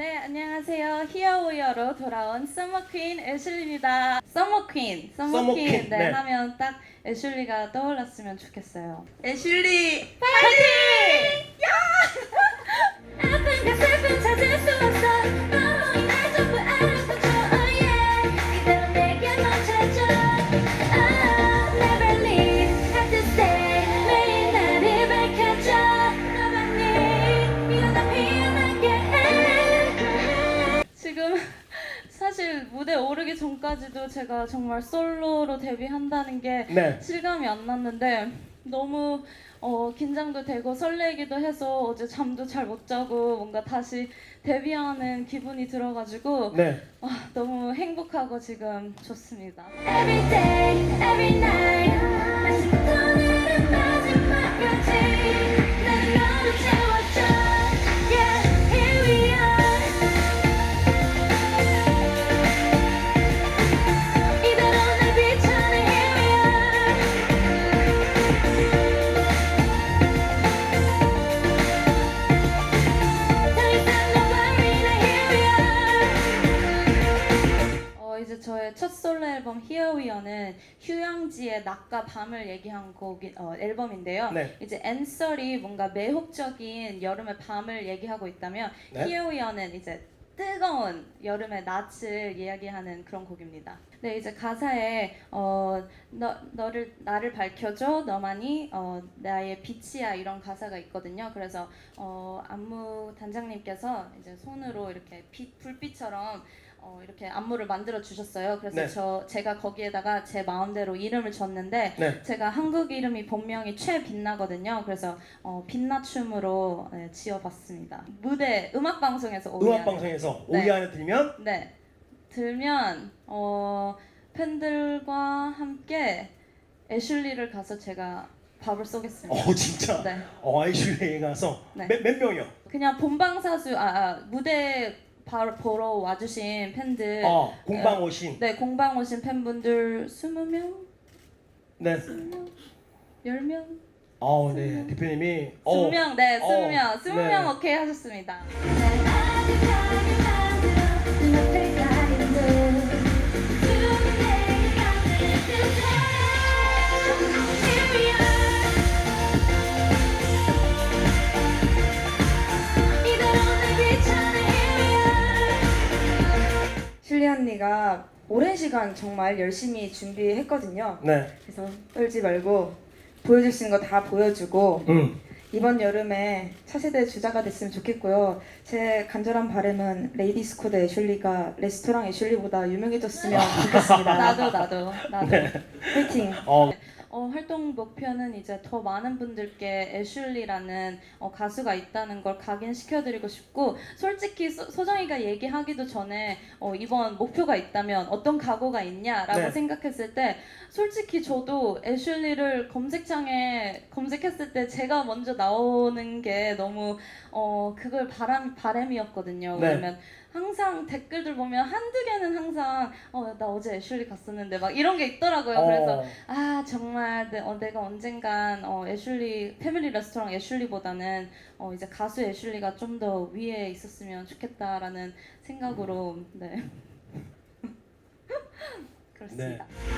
네, 안녕하세요. 히어오이어로 돌아온 서머퀸 애슐리입니다. 서머퀸, 서머퀸, 서머퀸, 네, 네. 하면 딱 애슐리가 떠올랐으면 좋겠어요. 애슐리 파이팅! 사실 무대 오르기 전까지도 제가 정말 솔로로 데뷔한다는 게 네. 실감이 안 났는데 너무 어, 긴장도 되고 설레기도 해서 어제 잠도 잘 못 자고 뭔가 다시 데뷔하는 기분이 들어가지고 네. 아, 너무 행복하고 지금 좋습니다. Every day, every night, 저의 첫 솔로 앨범 Here We Are는 휴양지의 낮과 밤을 얘기한 곡 어, 앨범인데요. 네. 이제 앤설이 뭔가 매혹적인 여름의 밤을 얘기하고 있다면 네. Here We Are는 이제 뜨거운 여름의 낯을 이야기하는 그런 곡입니다. 네, 이제 가사에 어, 너, 너를 나를 밝혀줘 너만이 어, 나의 빛이야 이런 가사가 있거든요. 그래서 어, 안무 단장님께서 이제 손으로 이렇게 빛 불빛처럼 어, 이렇게 안무를 만들어 주셨어요. 그래서 네. 저 제가 거기에다가 제 마음대로 이름을 줬는데 네. 제가 한국 이름이 본명이 최빛나거든요. 그래서 어, 빛나 춤으로 네, 지어봤습니다. 무대 음악 방송에서 음악 방송에서 네. 오이 안에 들면 네 들면 어, 팬들과 함께 애슐리를 가서 제가 밥을 쏘겠습니다. 어 진짜 네. 어 애슐리에 가서 네. 몇, 몇 명이요? 그냥 본방사수 아, 아 무대 바로 보러 와주신 팬들 어 공방 오신 네 공방 오신 팬분들 20명? 네. 10명? 어, 네. 대표님이 어, 20명, 네, 어, 20명, 20명 네. 오케이 하셨습니다. 실리 언니가 오랜 시간 정말 열심히 준비했거든요. 네. 그래서 떨지 말고 보여줄 수 있는 거 다 보여주고 음. 이번 여름에 차세대 주자가 됐으면 좋겠고요. 제 간절한 바람은 레이디 스코드 애슐리가 레스토랑 애슐리보다 유명해졌으면 좋겠습니다. 나도 나도 나도. 화이팅! 어, 어, 활동 목표는 이제 더 많은 분들께 애슐리라는 어, 가수가 있다는 걸 각인시켜드리고 싶고 솔직히 소, 소정이가 얘기하기도 전에 어, 이번 목표가 있다면 어떤 각오가 있냐라고 네. 생각했을 때 솔직히 저도 애슐리를 검색창에 검색했을 때 제가 먼저 나오는 게 너무 어, 그걸 바람, 바람이었거든요. 네. 왜냐면 항상 댓글들 보면 한두 개는 항상 어, 나 어제 애슐리 갔었는데 막 이런 게 있더라고요. 그래서 어, 아 정말 내, 어, 내가 언젠간 어, 애슐리 패밀리 레스토랑 애슐리보다는 어, 이제 가수 애슐리가 좀 더 위에 있었으면 좋겠다라는 생각으로 네 그렇습니다. 네.